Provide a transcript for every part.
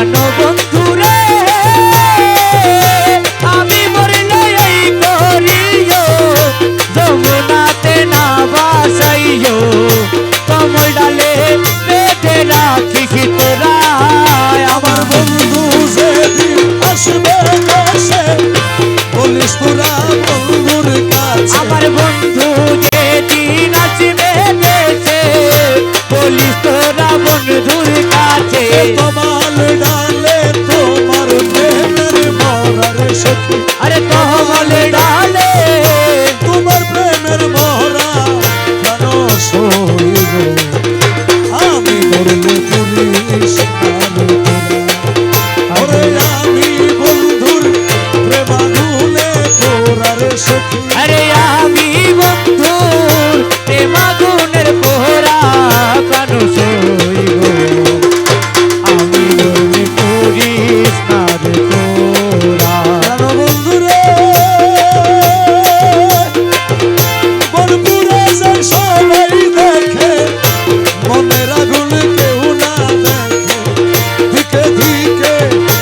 জানো বন্ধু রে আমি মরলে না বাসাইও। কমল ডালে বেঁধে রাখিস তোরা, আমার বন্ধু সেদিন আসবে বন্ধু যেদিন আসবে দেশে আমি মরলে পুলিশ ওরে আমি বন্ধুর প্রেমাগুলে তোরার সখী। আরে Hey.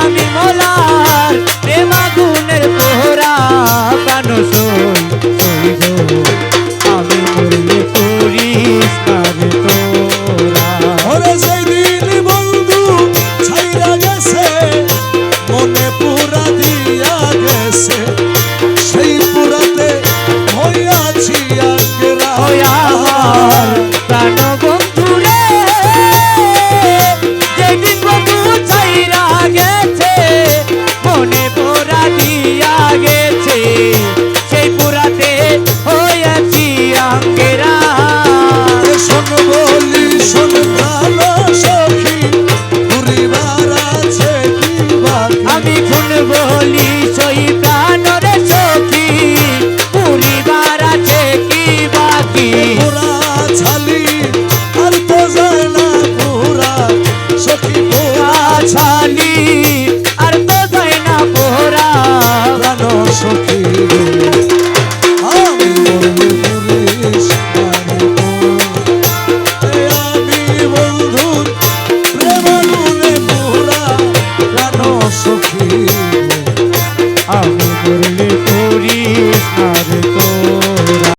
আমি মোলার প্রেমাগুনের পোহরা কানো সই সই সখী আমি করলে করি আর